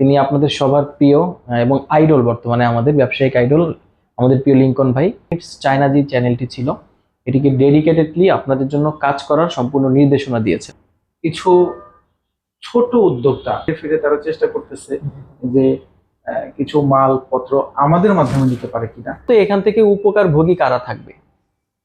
তিনি আপনাদের সবার প্রিয় এবং আইডল বর্তমানে আমাদের ব্যবসায়িক আইডল আমাদের প্রিয় লিঙ্কন ভাই। চায়না যে চ্যানেলটি ছিল। এটিকে ডেডিকেটেডলি আপনাদের জন্য কাজ করার সম্পূর্ণ নির্দেশনা দিয়েছে। কিছু ছোট উদ্যোক্তা ফিরে তারা চেষ্টা করতেছে যে কিছু মালপত্র আমাদের মাধ্যমে দিতে পারে কিনা। তো এখান থেকে উপকার ভোগী কারা থাকবে?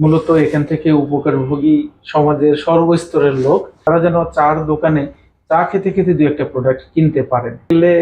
মূলত এখান থেকে উপকারভোগী সমাজের সর্বস্তরের লোক। তারা যেন চার দোকানে চা খেতে খেতে দু একটা প্রোডাক্ট কিনতে পারেন। তাহলে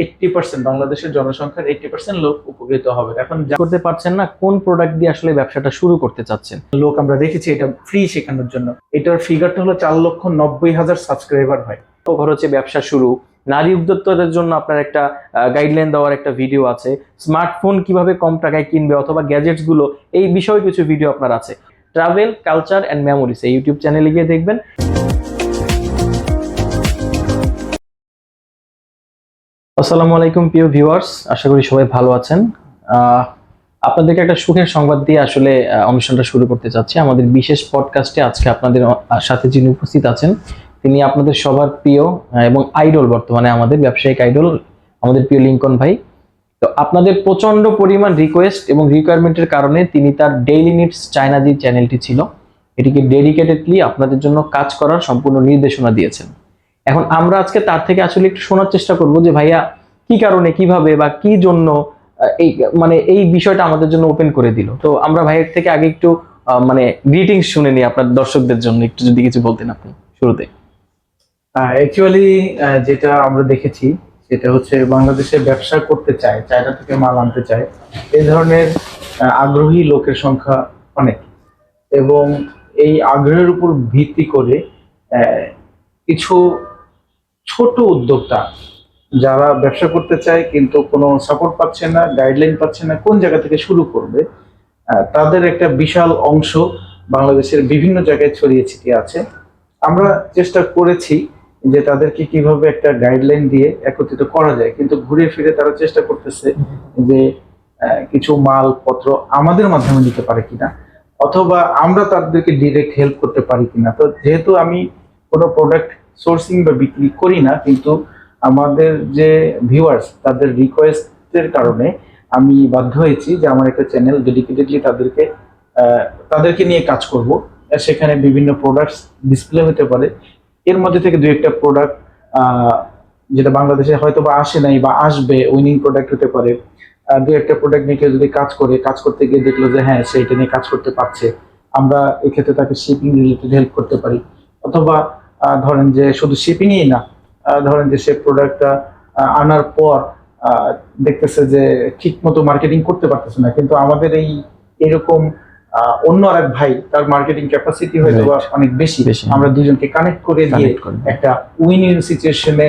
এইটটি পার্সেন্ট বাংলাদেশের জনসংখ্যার এইটটি পার্সেন্ট লোক উপকৃত হবে। এখন যা করতে পারছেন না, কোন প্রোডাক্ট দিয়ে আসলে ব্যবসাটা শুরু করতে চাচ্ছেন? লোক আমরা দেখেছি এটা ফ্রি শেখানোর জন্য। এটার ফিগারটা হলো চার লক্ষ নব্বই হাজার সাবস্ক্রাইবার হয়। তো খরচে ব্যবসা শুরু। নারী উদ্যোক্তাদের জন্য আপনার একটা গাইডলাইন দেওয়ার একটা ভিডিও আছে। স্মার্টফোন কীভাবে কম টাকায় কিনবে অথবা গ্যাজেটসগুলো, এই বিষয়ে কিছু ভিডিও আপনার আছে। ট্রাভেল কালচার অ্যান্ড মেমোরিজ এই ইউটিউব চ্যানেলে গিয়ে দেখবেন। আসসালামু আলাইকুম, প্রিয় ভিউয়ার্স। আশা করি সবাই ভালো আছেন। আপনাদেরকে একটা সুখের সংবাদ দিয়ে আসলে অনুষ্ঠানটা শুরু করতে চাচ্ছি। আমাদের বিশেষ পডকাস্টে আজকে আপনাদের সাথে যিনি উপস্থিত আছেন, তিনি আপনাদের সবার প্রিয় এবং আইডল বর্তমানে আমাদের, ব্যবসায়িক আইডল আমাদের প্রিয় লিঙ্কন ভাই। তো আপনাদের প্রচণ্ড পরিমাণ রিকোয়েস্ট এবং রিকোয়ারমেন্টের কারণে তিনি তার ডেইলি নিডস চায়না যে চ্যানেলটি ছিল। এটিকে ডেডিকেটেডলি আপনাদের জন্য কাজ করার সম্পূর্ণ নির্দেশনা দিয়েছেন। এখন আমরা আজকে তার থেকে আসলে একটু শোনার চেষ্টা করব যে ভাইয়া কি কারণে, কীভাবে বা কি জন্য এই মানে এই বিষয়টা আমাদের জন্য ওপেন করে দিল। তো আমরা ভাইয়ের থেকে আগে একটু মানে গ্রিটিংস শুনে নিই আপনার দর্শকদের জন্য, একটু যদি কিছু বলতেন আপনি শুরুতে। অ্যাকচুয়ালি যেটা আমরা দেখেছি, সেটা হচ্ছে বাংলাদেশে ব্যবসা করতে চায়, চায়না থেকে মাল আনতে চায় এই ধরনের আগ্রহী লোকের সংখ্যা অনেক। এবং এই আগ্রহের উপর ভিত্তি করে কিছু ছোট উদ্যোক্তা যারা ব্যবসা করতে চায় কিন্তু কোনো সাপোর্ট পাচ্ছে না গাইডলাইন পাচ্ছে না, কোন জায়গা থেকে শুরু করবে তাদের একটা বিশাল অংশ বাংলাদেশের বিভিন্ন জায়গায় ছড়িয়ে ছিটিয়ে আছে। আমরা চেষ্টা করেছি যে তাদেরকে কীভাবে একটা গাইডলাইন দিয়ে একত্রিত করা যায়, কিন্তু ঘুরে ফিরে তারা চেষ্টা করতেছে যে কিছু মালপত্র আমাদের মাধ্যমে দিতে পারে কিনা, অথবা আমরা তাদেরকে ডিরেক্ট হেল্প করতে পারি কিনা। তো যেহেতু আমি কোনো প্রোডাক্ট সোর্সিং বা বিক্রি করি না, কিন্তু আমাদের যে ভিউয়ার্স তাদের রিকোয়েস্টের কারণে আমি বাধ্য হয়েছি যে আমার একটা চ্যানেল ডেডিকেটেডলি তাদেরকে তাদেরকে নিয়ে কাজ করব। সেখানে বিভিন্ন প্রোডাক্টস ডিসপ্লে হতে পারে। এর মধ্যে থেকে দু একটা প্রোডাক্ট যেটা বাংলাদেশে হয়তো বা আসে নাই বা আসবে উইনিং প্রোডাক্ট হতে পারে। দু একটা প্রোডাক্ট নিয়ে কেউ যদি কাজ করে, কাজ করতে গিয়ে দেখল যে হ্যাঁ সে এটা নিয়ে কাজ করতে পারছে, আমরা এক্ষেত্রে তাকে শিপিং রিলেটেড হেল্প করতে পারি। অথবা ধরেন যে শুধু শিপিংই না ধরেন যে সে প্রোডাক্টটা আনার পর দেখতেছে যে ঠিক মতো মার্কেটিং করতে পারতেছে না। কিন্তু আমাদের এই এরকম অন্য আরেক ভাই তার মার্কেটিং ক্যাপাসিটি হয়তো অনেক বেশি। বেশি। আমরা দুজনকে কানেক্ট করে দিয়ে একটা উইন উইন সিচুয়েশনে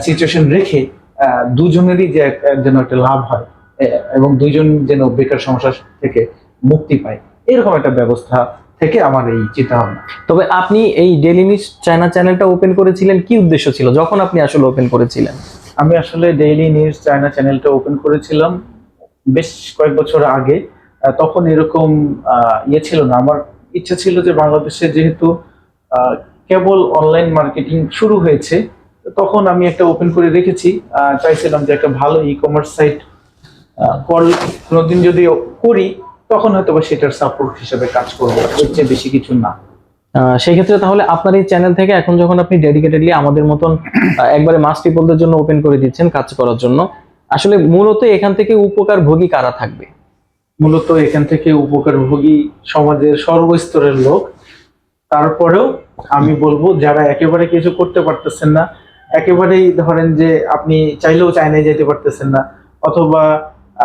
সিচুয়েশন রেখে আহ, দুজনেরই যে যেন একটা লাভ হয় এবং দুইজন যেন বেকার সমস্যা থেকে মুক্তি পায় এরকম একটা ব্যবস্থা থেকে আমার এই চিন্তা ভাবনা তবে আপনি এই ডেলি নিউজ চায়না চ্যানেলটা ওপেন করেছিলেন কি উদ্দেশ্য ছিল? যখন আপনি আসলে ওপেন করেছিলেন? আমি আসলে ডেইলি নিউজ চায়না চ্যানেলটা ওপেন করেছিলাম বেশ কয়েক বছর আগে। তখন এরকম ইয়ে ছিল না। আমার ইচ্ছা ছিল যে বাংলাদেশে যেহেতু কেবল অনলাইন মার্কেটিং শুরু হয়েছে তখন আমি একটা ওপেন করে রেখেছি। চাইছিলাম যে একটা ভালো ই কমার্স সাইট কোনোদিন যদি করি তখন হয়তো বা সেটার সাপোর্ট হিসেবে কাজ করব এর বেশি কিছু না। আহ, সেই ক্ষেত্রে তাহলে আপনার এই চ্যানেল থেকে এখন যখন আপনি ডেডিকেটেডলি আমাদের মতন একবারে মাস পিপলদের জন্য ওপেন করে দিচ্ছেন কাজ করার জন্য আসলে মূলত এখান থেকে উপকার ভোগী কারা থাকবে? মূলত এখান থেকে উপকারভোগী সমাজের সর্বস্তরের লোক। তারপরেও আমি বলব যারা একেবারে কিছু করতে পারতেছেন না একেবারেই ধরেন যে আপনি চাইলেও চায়নায় যেতে পারতেছেন না অথবা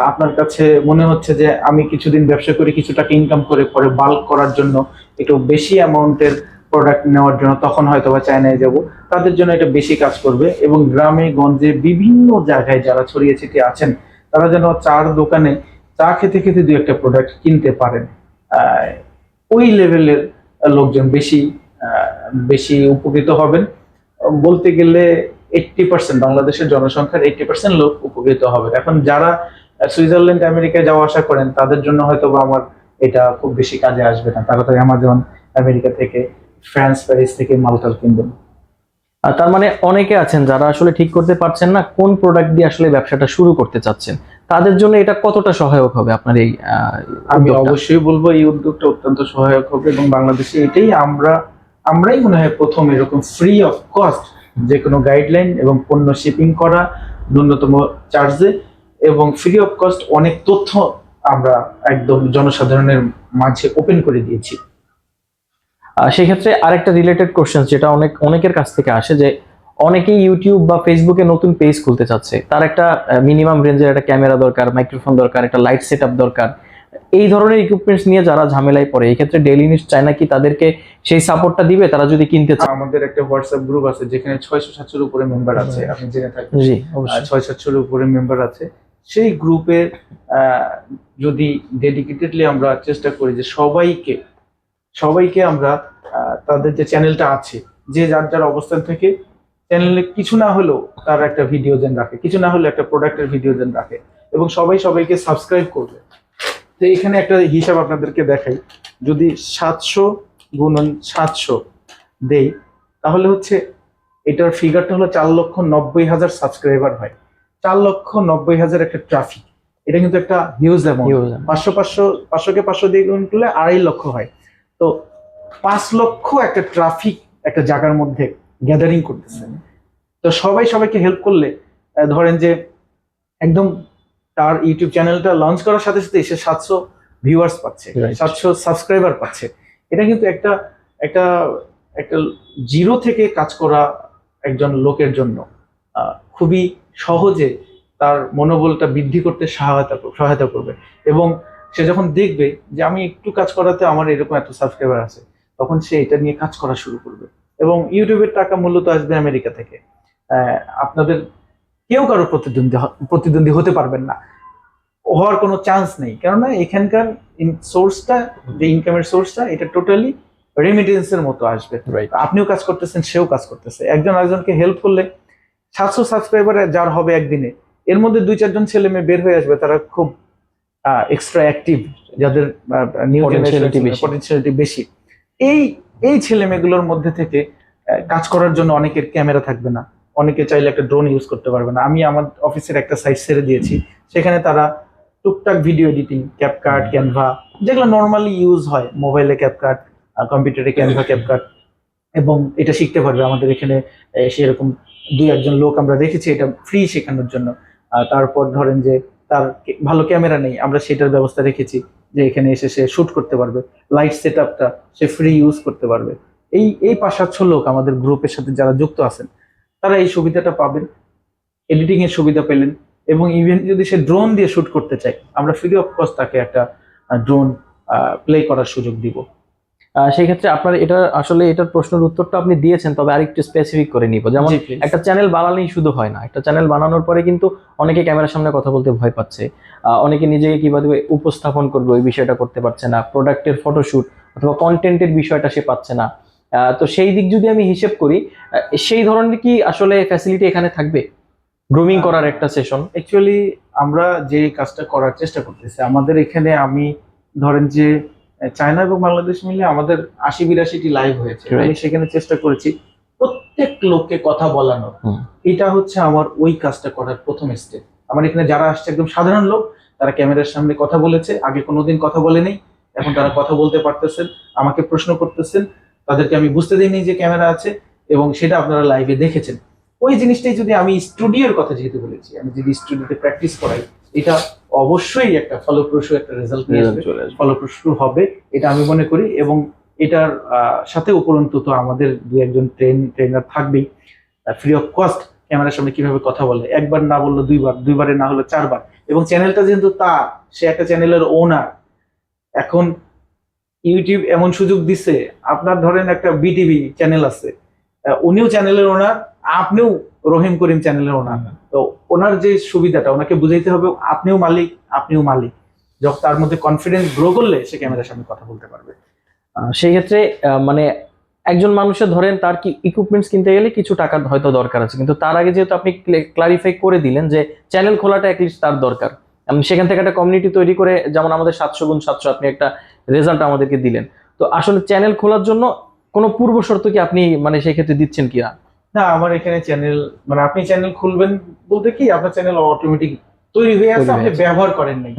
আপনার কাছে মনে হচ্ছে যে আমি কিছুদিন ব্যবসা করে কিছু টাকা ইনকাম করে পরে বাল্ক করার জন্য একটু বেশি অ্যামাউন্টের প্রোডাক্ট নেওয়ার জন্য তখন হয়তো বা চায়নায় যাব। তাদের জন্য এটা বেশি কাজ করবে এবং গ্রামে, গঞ্জে বিভিন্ন জায়গায় যারা ছড়িয়ে ছিটিয়ে আছেন, তারা যেন চার দোকানে চা খেতে খেতে দু একটা প্রোডাক্ট কিনতে পারেন। ওই লেভেলের লোকজন বেশি বেশি উপকৃত হবেন। বলতে গেলে এইটটি পার্সেন্ট বাংলাদেশের জনসংখ্যার এইটটি পার্সেন্ট লোক উপকৃত হবে এখন যারা সুইজারল্যান্ড আমেরিকায় যাওয়া আসা করেন তাদের জন্য হয়তো বা আমার এটা খুব বেশি কাজে আসবে না। তারা তো অ্যামাজন আমেরিকা থেকে ফ্রান্স প্যারিস থেকে মালটাল কিনবেন। আর তার মানে অনেকে আছেন যারা আসলে ঠিক করতে পারছেন না কোন প্রোডাক্ট দিয়ে আসলে ব্যবসাটা শুরু করতে চাচ্ছেন। তাদের জন্য এটা কতটা সহায়ক হবে আপনার এই আমি অবশ্যই বলব এই উদ্যোগটা অত্যন্ত সহায়ক হবে এবং বাংলাদেশে এটাই আমরা আমরাই মনে হয় প্রথম এরকম ফ্রি অফ কস্ট যে কোনো গাইডলাইন এবং পণ্য শিপিং করা ন্যূনতম চার্জে এবং ফ্রি অফ কস্ট অনেক তথ্য আমরা একদম জনসাধারণের মাঝে ওপেন করে দিয়েছি। সেক্ষেত্রে আরেকটা রিলেটেড কোশ্চেন যেটা অনেক অনেকের কাছ থেকে আসে যে অনেকেই ইউটিউব বা ফেসবুকে নতুন পেজ খুলতে চাচ্ছে। তার একটা মিনিমাম রেঞ্জের একটা ক্যামেরা দরকার মাইক্রোফোন দরকার একটা লাইট সেট দরকার। এই ধরনের ইকুইপমেন্টস নিয়ে যারা ঝামেলায় পড়ে এই ক্ষেত্রে ডেইলি নিউজ চায় না কি তাদেরকে সেই সাপোর্টটা দিবে? তারা যদি কিনতে চায়। আমাদের একটা হোয়াটসঅ্যাপ গ্রুপ আছে যেখানে ছয়শো সাতশোর উপরে মেম্বার আছে আপনি জেনে থাকবেন। জি অবশ্যই। ছয় সাতশোর উপরে মেম্বার আছে। সেই গ্রুপে যদি ডেডিকেটেডলি আমরা চেষ্টা করি যে সবাইকে সবাইকে আমরা তাদের যে চ্যানেলটা আছে, যে যার যার অবস্থান থেকে চ্যানেলে কিছু না হলেও তার একটা ভিডিও যেন রাখে, কিছু না হলেও একটা প্রোডাক্টের ভিডিও যেন রাখে এবং সবাই সবাইকে সাবস্ক্রাইব করবে। তো এখানে একটা হিসাব আপনাদেরকে দেখাই, যদি সাতশো গুণন সাতশো দেই, তাহলে হচ্ছে এটার ফিগারটা হলো চার লক্ষ নব্বই হাজার সাবস্ক্রাইবার হয়। চার লক্ষ নব্বই হাজার একটা ট্রাফিক এটা কিন্তু একটা হিউজ অ্যামাউন্ট পাঁচশো পাঁচশো পাঁচশোকে পাঁচশো দিয়ে গুণ করলে আড়াই লক্ষ হয়। তো পাঁচ লক্ষ একটা ট্রাফিক একটা জায়গার মধ্যে গ্যাদারিং করতেছে। তো সবাই সবাইকে হেল্প করলে ধরেন যে একদম তার ইউটিউব চ্যানেলটা লঞ্চ করার সাথে সাথে সে সাতশো ভিউয়ার্স পাচ্ছে সাতশো সাবস্ক্রাইবার পাচ্ছে। এটা কিন্তু একটা একটা একটা জিরো থেকে কাজ করা একজন লোকের জন্য খুবই সহজে তার মনোবলটা বৃদ্ধি করতে সহায়তা সহায়তা করবে। এবং সে যখন দেখবে যে আমি একটু কাজ করাতে আমার এরকম এত সাবস্ক্রাইবার আছে তখন সে এটা নিয়ে কাজ করা শুরু করবে। এবং ইউটিউবের টাকা মূলত আসবে আমেরিকা থেকে। আপনাদের কেউ কারও প্রতিদ্বন্দ্বী প্রতিদ্বন্দ্বী হতে পারবেন না। হওয়ার কোনো চান্স নেই। কেননা এখানকার সোর্সটা যে ইনকামের সোর্সটা এটা টোটালি রেমিটেন্সের মতো আসবে। আপনিও কাজ করতেছেন সেও কাজ করতেছে। একজন আরেকজনকে হেল্প করলে সাতশো সাবস্ক্রাইবার যার হবে একদিনে এর মধ্যে দুই চারজন ছেলে মেয়ে বের হয়ে আসবে তারা খুব এক্সট্রা অ্যাক্টিভ যাদের নিউ। পটেনশিয়ালিটি বেশি। এই এই ছেলে মেয়েগুলোর মধ্যে থেকে কাজ করার জন্য অনেকের ক্যামেরা থাকবে না। অনেকে চাইলে একটা ড্রোন ইউজ করতে পারবে না। আমি আমার অফিসের একটা সাইট ছেড়ে দিয়েছি। সেখানে তারা টুকটাক ভিডিও এডিটিং ক্যাপকাট ক্যানভা যেগুলো নর্মালি ইউজ হয় মোবাইলে ক্যাপকাট কম্পিউটারে ক্যানভা ক্যাপকাট এবং এটা শিখতে পারবে আমাদের এখানে সেরকম দুই একজন লোক আমরা রেখেছি এটা ফ্রি শেখানোর জন্য। তারপর ধরেন যে তার ভালো ক্যামেরা নেই, আমরা সেটার ব্যবস্থা রেখেছি যে এখানে এসে সে শ্যুট করতে পারবে। লাইট সেট আপটা সে ফ্রি ইউজ করতে পারবে। এই এই সাতশো লোক আমাদের গ্রুপের সাথে যারা যুক্ত আছেন, তারা এই সুবিধাটা পাবেন এডিটিং এর সুবিধা পেলেন এবং ইভেন যদি সে ড্রোন দিয়ে শ্যুট করতে চায়, আমরা ফ্রি অফ কস্ট তাকে একটা ড্রোন প্লে করার সুযোগ দিব। সেই ক্ষেত্রে আপনার এটা আসলে এটার প্রশ্নের উত্তরটা আপনি দিয়েছেন তবে আরেকটু স্পেসিফিক করে নিব। যেমন একটা চ্যানেল বানালেই শুধু হয় না। একটা চ্যানেল বানানোর পরে কিন্তু অনেকে ক্যামেরার সামনে কথা বলতে ভয় পাচ্ছে। অনেকে নিজেকে কীভাবে উপস্থাপন করবে ওই বিষয়টা করতে পারছে না। প্রোডাক্টের ফটোশ্যুট অথবা কন্টেন্টের বিষয়টা সে পাচ্ছে না। তো সেই দিক যদি আমি হিসেব করি সেই ধরনের কি আসলে ফ্যাসিলিটি এখানে থাকবে? গ্রুমিং করার একটা সেশন অ্যাকচুয়ালি আমরা যে কাজটা করার চেষ্টা করতেছি আমাদের এখানে আমি ধরেন যে চায়না এবং বাংলাদেশ মিলে আমাদের আশি বিরাশিটি লাইভ হয়েছে। আমি সেখানে চেষ্টা করেছি প্রত্যেক লোককে কথা বলানো এটা হচ্ছে আমার ওই কাজটা করার প্রথম স্টেপ আমার এখানে যারা আসছে একদম সাধারণ লোক তারা ক্যামেরার সামনে কথা বলেছে আগে কোনোদিন কথা বলেনি এখন তারা কথা বলতে পারতেছেন আমাকে প্রশ্ন করতেছেন তাদেরকে আমি বুঝতে দিইনি যে ক্যামেরা আছে এবং সেটা আপনারা লাইভে দেখেছেন। ওই জিনিসটাই যদি আমি স্টুডিওর কথা যেহেতু বলেছি আমি যদি স্টুডিওতে প্র্যাকটিস করাই এটা অবশ্যই একটা ফলপ্রসূ একটা রেজাল্ট নিয়ে আসবে। ফলপ্রসূ হবে এটা আমি মনে করি। এবং এটার সাথে উপরন্তু তো আমাদের দু একজন ট্রেন ট্রেনার থাকবেই। ফ্রি অফ কস্ট ক্যামেরার সামনে কীভাবে কথা বলে? একবার না বলল দুইবার দুইবারে না হলো চারবার। এবং চ্যানেলটা যেহেতু তার সে একটা চ্যানেলের ওনার এখন ইউটিউব এমন সুযোগ দিছে আপনার ধরেন একটা বিটিভি চ্যানেল আছে। উনিও চ্যানেলের ওনার আপনিও রহিম করিম চ্যানেলের ওনার। তো ওনার যে সুবিধাটা, ওনাকে বুঝাইতে হবে, আপনিও মালিক আপনিও মালিক। যখন তার মধ্যে কনফিডেন্স গ্রো করলে সে ক্যামেরার সামনে কথা বলতে পারবে। সেই ক্ষেত্রে মানে একজন মানুষের ধরেন তার কি ইকুইপমেন্টস কিনতে গেলে কিছু টাকা হয়তো দরকার আছে। কিন্তু তার আগে যেহেতু আপনি ক্লারিফাই করে দিলেন যে চ্যানেল খোলাটা অ্যাটলিস্ট তার দরকার। সেখান থেকে একটা কমিউনিটি তৈরি করে, যেমন আমাদের সাতশো গুণ সাতশো আপনি একটা রেজাল্ট আমাদেরকে দিলেন। তো আসলে চ্যানেল খোলার জন্য কোনো পূর্ব শর্ত কি আপনি মানে সেই ক্ষেত্রে দিচ্ছেন কিনা? না আমার এখানে চ্যানেল মানে আপনি চ্যানেল খুলবেন বলতে কি আপনার চ্যানেল অটোমেটিক তৈরি হয়ে আছে আপনি ব্যবহার করেন নাই।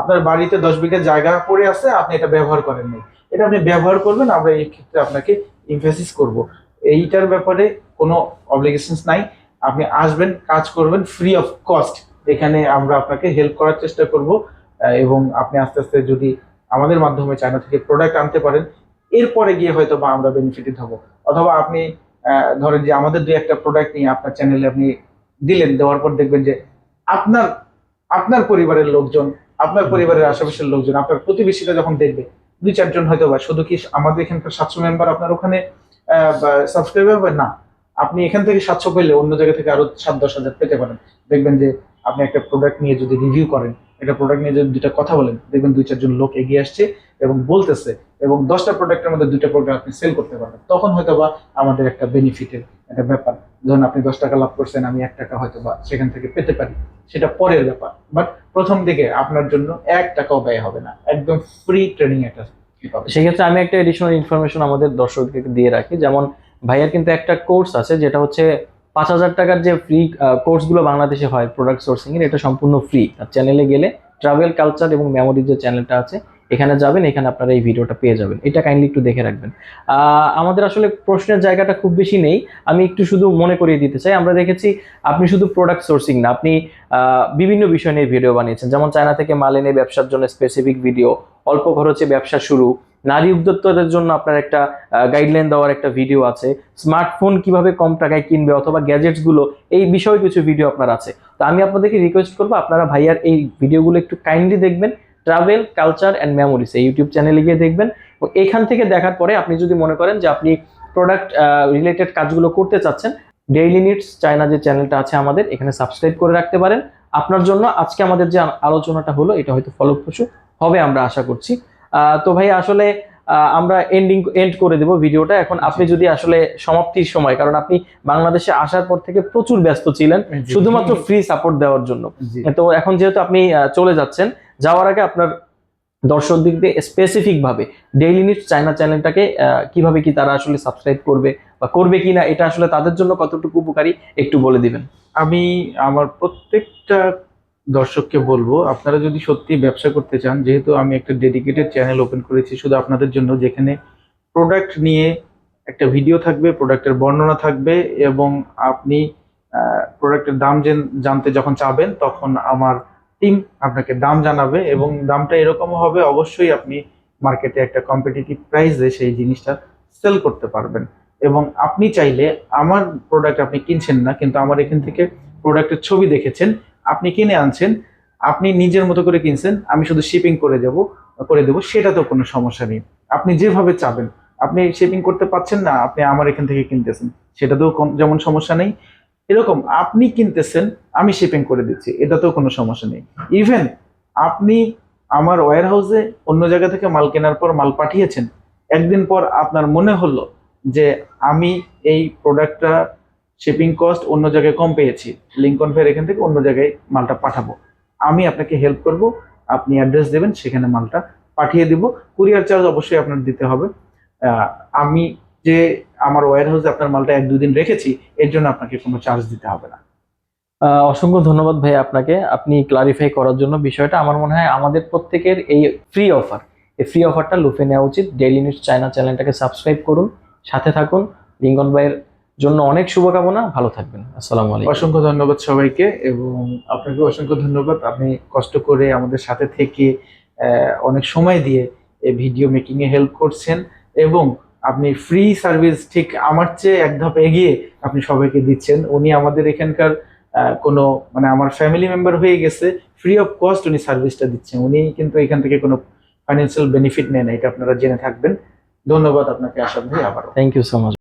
আপনার বাড়িতে দশ বিঘা জায়গা পড়ে আছে আপনি এটা ব্যবহার করেন নাই। এটা আপনি ব্যবহার করবেন আমরা এই ক্ষেত্রে আপনাকে ইনফেসিস করব। এইটার ব্যাপারে কোনো অব্লিগেশনস নাই। আপনি আসবেন কাজ করবেন ফ্রি অফ কস্ট এখানে আমরা আপনাকে হেল্প করার চেষ্টা করব এবং আপনি আস্তে আস্তে যদি আমাদের মাধ্যমে চায়না থেকে প্রোডাক্ট আনতে পারেন এরপরে গিয়ে হয়তো বা আমরা বেনিফিটেড হব অথবা আপনি ধরেন যে আমাদের দুই একটা প্রোডাক্ট নিয়ে আপনার চ্যানেলে আপনি দিলেন, দেওয়ার পর দেখবেন যে আপনার আপনার পরিবারের লোকজন, আপনার পরিবারের আশেপাশের লোকজন, আপনার প্রতিবেশীরা যখন দেখবে, দুই চারজন হয়তো বা, শুধু কি আমাদের এখানকার সাতশো মেম্বার আপনার ওখানে সাবস্ক্রাইবার হবে না? আপনি এখান থেকে সাতশো পেলে অন্য জায়গা থেকে আরও সাত দশ হাজার পেতে পারেন। দেখবেন যে আপনি একটা প্রোডাক্ট নিয়ে যদি রিভিউ করেন একটা প্রোডাক্ট নিয়ে যদি দুইটা কথা বলেন, দেখবেন দুই, চারজন লোক এগিয়ে আসছে এবং বলতেছে, এবং দশটা প্রোডাক্টের মধ্যে দুইটা প্রোডাক্ট আপনি সেল করতে পারবেন। তখন হয়তো বা আমাদের একটা বেনিফিটের একটা ব্যাপার। ধরুন আপনি দশ টাকা লাভ করছেন, আমি এক টাকা হয়তো বা সেখান থেকে পেতে পারি। সেটা পরের ব্যাপার। বাট প্রথম দিকে আপনার জন্য এক টাকাও ব্যয় হবে না। একদম ফ্রি ট্রেনিং পাবেন। সেক্ষেত্রে আমি একটা এডিশনাল ইনফরমেশন আমাদের দর্শকদেরকে দিয়ে রাখি। যেমন ভাইয়ার কিন্তু একটা কোর্স আছে, যেটা হচ্ছে পাঁচ হাজার টাকার যে ফ্রি কোর্সগুলো বাংলাদেশে হয় প্রোডাক্ট সোর্সিং এর, এটা সম্পূর্ণ ফ্রি আর চ্যানেলে গেলে ট্রাভেল কালচার এবং মেমোরির যে চ্যানেলটা আছে, এখানে যাবেন, এখানে আপনারা এই ভিডিওটা পেয়ে যাবেন। এটা কাইন্ডলি একটু দেখে রাখবেন। আমাদের আসলে প্রশ্নের জায়গাটা খুব বেশি নেই। আমি একটু শুধু মনে করিয়ে দিতে চাই। আমরা দেখেছি, আপনি শুধু প্রোডাক্ট সোর্সিং না, আপনি বিভিন্ন বিষয় নিয়ে ভিডিও বানিয়েছেন। যেমন চায়না থেকে মাল এনে ব্যবসার জন্য স্পেসিফিক ভিডিও অল্প খরচে ব্যবসা শুরু। নারী উদ্যোক্তাদের জন্য আপনার একটা গাইডলাইন দেওয়ার একটা ভিডিও আছে। স্মার্টফোন কীভাবে কম টাকায় কিনবে অথবা গ্যাজেটসগুলো এই বিষয়ে কিছু ভিডিও আপনার আছে। তো আমি আপনাদেরকে রিকোয়েস্ট করব, আপনারা ভাইয়ার এই ভিডিওগুলো একটু কাইন্ডলি দেখবেন। ট্রাভেল কালচার অ্যান্ড মেমোরিজ এই ইউটিউব চ্যানেলে গিয়ে দেখবেন। এখান থেকে দেখার পরে আপনি যদি মনে করেন যে আপনি প্রোডাক্ট রিলেটেড কাজগুলো করতে চাচ্ছেন ডেইলি নিডস চায়না যে চ্যানেলটা আছে আমাদের, এখানে সাবস্ক্রাইব করে রাখতে পারেন। আপনার জন্য আজকে আমাদের যে আলোচনাটা হলো, এটা হয়তো ফলপ্রসূ হবে আমরা আশা করছি। তো ভাই আসলে আমরা এন্ডিং এন্ড করে দেব ভিডিওটা। এখন আপনি যদি আসলে সমাপ্তির সময় কারণ আপনি বাংলাদেশে আসার পর থেকে প্রচুর ব্যস্ত ছিলেন শুধুমাত্র ফ্রি সাপোর্ট দেওয়ার জন্য। তো এখন যেহেতু আপনি চলে যাচ্ছেন যাওয়ার আগে আপনার দর্শক দিক দিয়ে স্পেসিফিক ভাবে ডেইলি নিডস চায়না চ্যানেলটাকে কীভাবে কি তারা আসলে সাবস্ক্রাইব করবে বা করবে কিনা এটা আসলে তাদের জন্য কতটুকু উপকারী একটু বলে দিবেন। আমি আমার প্রত্যেকটা দর্শককে বলব, আপনারা যদি সত্যি ব্যবসা করতে চান, যেহেতু আমি একটা ডেডিকেটেড চ্যানেল ওপেন করেছি, শুধু আপনাদের জন্য, যেখানে প্রোডাক্ট নিয়ে একটা ভিডিও থাকবে প্রোডাক্টের বর্ণনা থাকবে, এবং আপনি প্রোডাক্টের দাম জানতে যখন চাবেন, তখন আমার টিম আপনাকে দাম জানাবে, এবং দামটা এরকম হবে, অবশ্যই আপনি মার্কেটে একটা কম্পিটিটিভ প্রাইসে সেই জিনিসটা সেল করতে পারবেন। এবং আপনি চাইলে আমার প্রোডাক্ট আপনি কিনছেন না, কিন্তু আমার এখান থেকে প্রোডাক্টের ছবি দেখেছেন আপনি কিনে আনছেন, আপনি নিজের মতো করে কিনছেন, আমি শুধু শিপিং করে যাব করে দেবো সেটা তো কোনো সমস্যা নেই। আপনি যেভাবে চাবেন, আপনি শিপিং করতে পারছেন না, আপনি আমার এখান থেকে কিনতেছেন, সেটাতেও কোন- যেমন সমস্যা নেই। এরকম আপনি কিনতেছেন, আমি শিপিং করে দিচ্ছি, এটাতেও কোনো সমস্যা নেই। ইভেন আপনি আমার ওয়্যার হাউসে অন্য জায়গা থেকে মাল কেনার পর মাল পাঠিয়েছেন, একদিন পর আপনার মনে হলো যে আমি এই প্রোডাক্টটা শিপিং কস্ট অন্য জায়গায় কম পেয়েছি। লিঙ্কন ফেয়ার এখান থেকে অন্য জায়গায় মালটা পাঠাবো। আমি আপনাকে হেল্প করব, আপনি অ্যাড্রেস দেবেন, সেখানে মালটা পাঠিয়ে দিব। কুরিয়ার চার্জ অবশ্যই আপনার দিতে হবে। আমি যে আমার ওয়্যার হাউসে আপনার মালটা এক দুই দিন রেখেছি, এর জন্য আপনাকে কোনো চার্জ দিতে হবে না। অসংখ্য ধন্যবাদ ভাই আপনাকে। আপনি ক্লারিফাই করার জন্য বিষয়টা আমার মনে হয় আমাদের প্রত্যেকের এই ফ্রি অফার এই ফ্রি অফারটা লুফে নেওয়া উচিত। ডেইলি নিউজ চায়না চ্যানেলটাকে সাবস্ক্রাইব করুন। সাথে থাকুন। লিঙ্গন ভাইয়ের জন্য অনেক শুভকামনা ভালো থাকবেন। আসসালামু আলাইকুম। অসংখ্য ধন্যবাদ সবাইকে এবং আপনাকে অসংখ্য ধন্যবাদ। আপনি কষ্ট করে আমাদের সাথে থেকে অনেক সময় দিয়ে এই ভিডিও মেকিং এ হেল্প করছেন এবং আপনি ফ্রি সার্ভিস ঠিক আমার চেয়ে এক ধাপ এগিয়ে আপনি সবাইকে দিচ্ছেন। উনি আমাদের এখানকার কোনো মানে আমার ফ্যামিলি মেম্বার হয়ে গেছে ফ্রি অফ কস্ট উনি সার্ভিসটা দিচ্ছেন। উনি কিন্তু এখান থেকে কোনো ফাইন্যান্সিয়াল বেনিফিট নেয় না এটা আপনারা জেনে থাকবেন। ধন্যবাদ আপনাকে আসাদ ভাই আবারও। Thank you so much